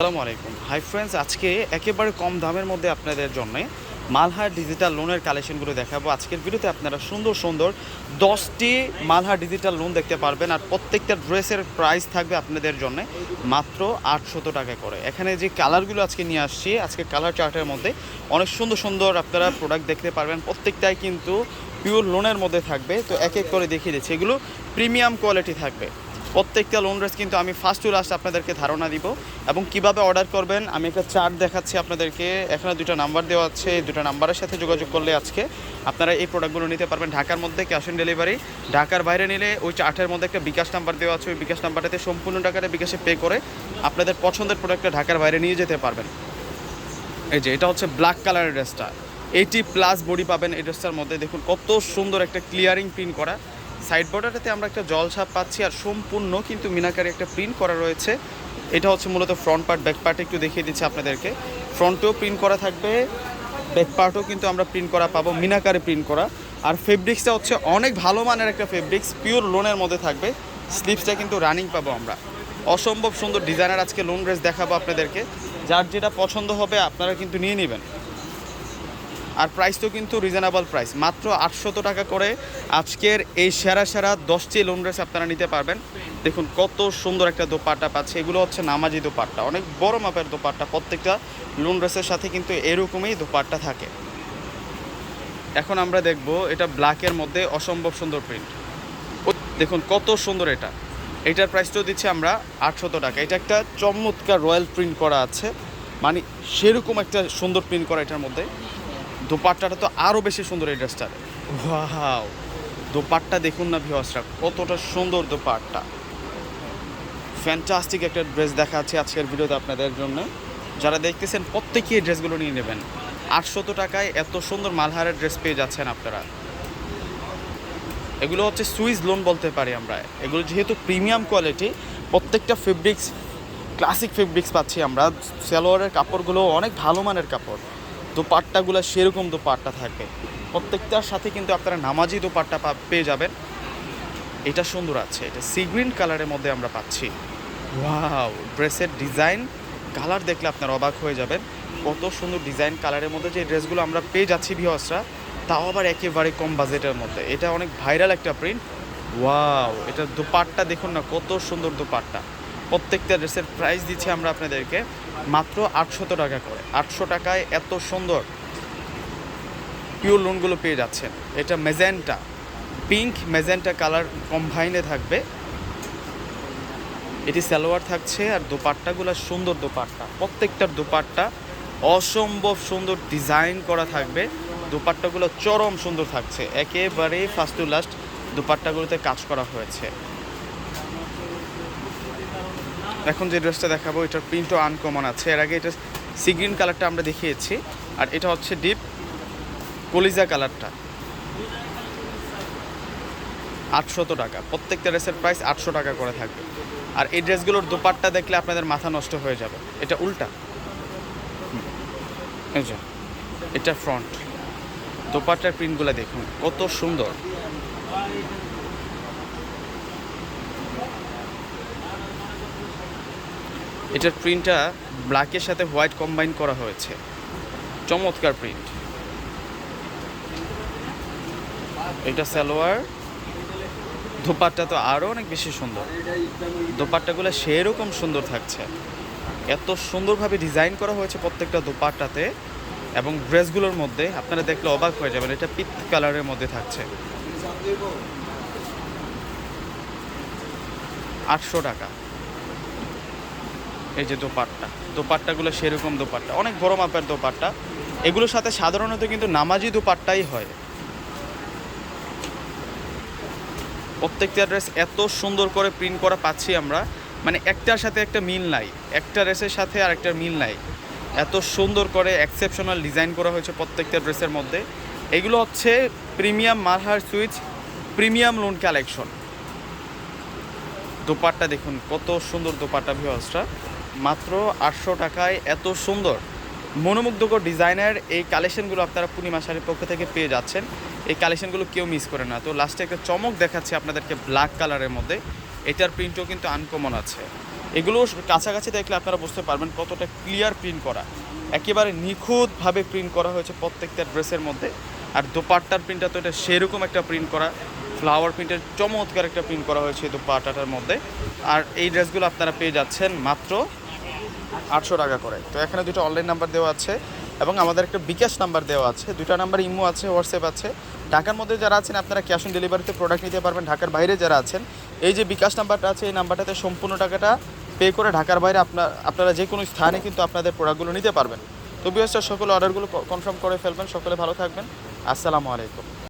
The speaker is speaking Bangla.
আসসালামু আলাইকুম। হাই ফ্রেন্ডস আজকে একেবারে কম দামের মধ্যে আপনাদের জন্য মালহার ডিজিটাল লোনের কালেকশনগুলো দেখাবো। আজকের ভিডিওতে আপনারা সুন্দর সুন্দর দশটি মালহার ডিজিটাল লোন দেখতে পারবেন আর প্রত্যেকটা ড্রেসের প্রাইস থাকবে আপনাদের জন্য মাত্র আটশত টাকা করে। এখানে যে কালারগুলো আজকে নিয়ে আসছি, আজকে কালার চার্টের মধ্যে অনেক সুন্দর সুন্দর আপনারা প্রোডাক্ট দেখতে পারবেন। প্রত্যেকটাই কিন্তু পিওর লোনের মধ্যে থাকবে। তো এক এক করে দেখিয়ে দিচ্ছি। এগুলো প্রিমিয়াম কোয়ালিটি থাকবে। প্রত্যেকটা লোন রেস কিন্তু আমি ফার্স্ট টু লাস্ট আপনাদেরকে ধারণা দিব এবং কীভাবে অর্ডার করবেন, আমি একটা চার্ট দেখাচ্ছি আপনাদেরকে। এখানে দুটো নাম্বার দেওয়া আছে, এই দুটো নাম্বারের সাথে যোগাযোগ করলে আজকে আপনারা এই প্রোডাক্টগুলো নিতে পারবেন ঢাকার মধ্যে ক্যাশ অন ডেলিভারি ঢাকার বাইরে নিলে ওই চার্টের মধ্যে একটা বিকাশ নাম্বার দেওয়া আছে, ওই বিকাশ নাম্বারটাতে সম্পূর্ণ টাকাটা বিকাশে পে করে আপনাদের পছন্দের প্রোডাক্টটা ঢাকার বাইরে নিয়ে যেতে পারবেন। এই যে, এটা হচ্ছে ব্ল্যাক কালারের ড্রেসটা এইটি প্লাস বডি পাবেন এই ড্রেসটার মধ্যে। দেখুন কত সুন্দর একটা ক্লিয়ারিং প্রিন্ট করা। সাইড বর্ডারটাতে আমরা একটা জল ছাপ পাচ্ছি আর সম্পূর্ণ কিন্তু মিনাকারি একটা প্রিন্ট করা রয়েছে। এটা হচ্ছে মূলত ফ্রন্ট পার্ট, ব্যাক পার্ট একটু দেখিয়ে দিচ্ছি আপনাদেরকে। ফ্রন্টেও প্রিন্ট করা থাকবে, ব্যাক পার্টও কিন্তু আমরা প্রিন্ট করা পাবো, মিনাকারে প্রিন্ট করা। আর ফেব্রিক্সটা হচ্ছে অনেক ভালো মানের একটা ফেব্রিক্স, পিওর লোনের মধ্যে থাকবে। স্লিপসটা কিন্তু রানিং পাবো আমরা। অসম্ভব সুন্দর ডিজাইনার আজকে লোন ড্রেস দেখাবো আপনাদেরকে। যার যেটা পছন্দ হবে আপনারা কিন্তু নিয়ে নেবেন। আর প্রাইস তো কিন্তু রিজনেবল প্রাইস মাত্র আটশত টাকা করে আজকের এই সেরা সেরা দশটি লোন ড্রেস আপনারা নিতে পারবেন। দেখুন কত সুন্দর একটা দোপাট্টা পাচ্ছে। এগুলো হচ্ছে নামাজি দোপাট্টা। অনেক বড় মাপের দোপাট্টা। প্রত্যেকটা লোন ড্রেসের সাথে কিন্তু এরকমই দোপাট্টা থাকে। এখন আমরা দেখব এটা ব্ল্যাকের মধ্যে অসম্ভব সুন্দর প্রিন্ট দেখুন কত সুন্দর এটা। এটার প্রাইসটাও দিচ্ছি আমরা আটশত টাকা। এটা একটা চমৎকার রয়্যাল প্রিন্ট করা আছে। মানে সেরকম একটা সুন্দর প্রিন্ট করা এটার মধ্যে। দোপাট্টাটা তো আরও বেশি সুন্দর এই ড্রেসটার ওয়াও! দোপাট্টা দেখুন না ভিওসরা কতটা সুন্দর দোপাট্টা। ফ্যান্টাস্টিক একটা ড্রেস দেখাচ্ছি আজকের ভিডিওতে আপনাদের জন্য। যারা দেখতেছেন, প্রত্যেকেই এই ড্রেসগুলো নিয়ে নেবেন। আটশত টাকায় এত সুন্দর মালহারের ড্রেস পেয়ে যাচ্ছেন আপনারা। এগুলো হচ্ছে সুইস লোন বলতে পারি আমরা। এগুলো যেহেতু প্রিমিয়াম কোয়ালিটি, প্রত্যেকটা ফেব্রিক্স ক্লাসিক ফেব্রিক্স পাচ্ছি আমরা। সালোয়ারের কাপড়গুলো অনেক ভালো মানের কাপড়। দোপাট্টাগুলো সেরকম দোপাট্টা থাকবে প্রত্যেকটার সাথে কিন্তু আপনারা নামাজি দোপাট্টা পেয়ে যাবেন। এটা সুন্দর আছে। এটা সি গ্রিন কালারের মধ্যে আমরা পাচ্ছি। ওয়াও ড্রেসের ডিজাইন কালার দেখলে আপনার অবাক হয়ে যাবেন। কত সুন্দর ডিজাইন কালারের মধ্যে যে ড্রেসগুলো আমরা পেয়ে যাচ্ছি ভিওসরা তাও আবার একেবারে কম বাজেটের মধ্যে। এটা অনেক ভাইরাল একটা প্রিন্ট ওয়াও এটা দোপাট্টা দেখুন না, কত সুন্দর দোপাট্টা। প্রত্যেকটা ড্রেসের প্রাইস দিচ্ছি আমরা আপনাদেরকে। মাত্র আটশত টাকা করে। আটশো টাকায় এত সুন্দর পিওর লোনগুলো পেয়ে যাচ্ছেন। এটা মেজেন্টা পিঙ্ক মেজেন্টা কালার কম্বাইনে থাকবে। এটি সালোয়ার থাকছে আর দোপাট্টাগুলো সুন্দর দোপাট্টা। প্রত্যেকটার দোপাট্টা অসম্ভব সুন্দর ডিজাইন করা থাকবে। দোপাট্টাগুলো চরম সুন্দর থাকছে। একেবারে ফার্স্ট টু লাস্ট দোপাট্টাগুলোতে কাজ করা হয়েছে। এখন যে ড্রেসটা দেখাবো, এটার প্রিন্টও আনকমন আছে। এর আগে এটা সি গ্রিন কালারটা আমরা দেখিয়েছি, আর এটা হচ্ছে ডিপ কলিজা কালারটা আটশত টাকা। প্রত্যেকটা ড্রেসের প্রাইস আটশো টাকা করে থাকবে। আর এই ড্রেসগুলোর দোপাট্টা দেখলে আপনাদের মাথা নষ্ট হয়ে যাবে। এটা উল্টা। এটা ফ্রন্ট দোপাট্টার প্রিন্টগুলো দেখুন, কত সুন্দর। এটার প্রিন্টটা ব্ল্যাকের সাথে হোয়াইট কম্বাইন করা হয়েছে। চমৎকার প্রিন্ট এটা সালোয়ার। দোপাট্টা তো আরও অনেক বেশি সুন্দর। দোপাট্টাগুলো সেরকম সুন্দর থাকছে। এত সুন্দরভাবে ডিজাইন করা হয়েছে প্রত্যেকটা দোপাট্টাতে এবং ড্রেসগুলোর মধ্যে। আপনারা দেখলে অবাক হয়ে যাবেন, এটা পিত কালারের মধ্যে থাকছে। আটশো টাকা। এই যে দোপাট্টা, দোপাট্টাগুলো সেরকম দোপাট্টা, অনেক বড় মাপের দোপাট্টা। এগুলোর সাথে সাধারণত কিন্তু নামাজি দোপাট্টাই হয়। প্রত্যেকটা ড্রেস এত সুন্দর করে প্রিন্ট করা পাচ্ছি আমরা মানে একটার সাথে একটা মিল নাই, একটা ড্রেসের সাথে আর একটা মিল নাই। এত সুন্দর করে এক্সেপশনাল ডিজাইন করা হয়েছে প্রত্যেকটা ড্রেসের মধ্যে। এগুলো হচ্ছে প্রিমিয়াম মারহার switch premium lawn collection dupatta দেখুন, কত সুন্দর দোপাট্টা ভিওসটা মাত্র আটশো টাকায় এত সুন্দর, মনোমুগ্ধকর ডিজাইনের এই কালেকশনগুলো আপনারা পূর্ণিমা শাড়ির পক্ষ থেকে পেয়ে যাচ্ছেন। এই কালেকশনগুলো কেউ মিস করে না। তো লাস্টে একটা চমক দেখাচ্ছি আপনাদেরকে ব্ল্যাক কালারের মধ্যে। এটার প্রিন্টও কিন্তু আনকমন আছে। এগুলো কাছাকাছি দেখলে আপনারা বুঝতে পারবেন কতটা ক্লিয়ার প্রিন্ট করা। একেবারে নিখুঁতভাবে প্রিন্ট করা হয়েছে প্রত্যেকটা ড্রেসের মধ্যে। আর দোপাট্টার প্রিন্টটা তো এটা সেরকম একটা প্রিন্ট করা। ফ্লাওয়ার প্রিন্টের চমৎকার একটা প্রিন্ট করা হয়েছে দোপাট্টাটার মধ্যে। আর এই ড্রেসগুলো আপনারা পেয়ে যাচ্ছেন মাত্র আটশো টাকা করে। তো এখানে দুটো অনলাইন নাম্বার দেওয়া আছে এবং আমাদের একটা বিকাশ নাম্বার দেওয়া আছে। দুটো নাম্বার ইমো আছে, হোয়াটসঅ্যাপ আছে। ঢাকার মধ্যে যারা আছেন, আপনারা ক্যাশ অন ডেলিভারিতে প্রোডাক্ট নিতে পারবেন। ঢাকার বাইরে যারা আছেন, এই যে বিকাশ নাম্বারটা আছে, এই নাম্বারটাতে সম্পূর্ণ টাকাটা পে করে ঢাকার বাইরে আপনার আপনারা যে কোনো স্থানে কিন্তু আপনাদের প্রোডাক্টগুলো নিতে পারবেন। তো বিএসটা সকল অর্ডারগুলো কনফার্ম করে ফেলবেন। সকলে ভালো থাকবেন। আসসালামু আলাইকুম।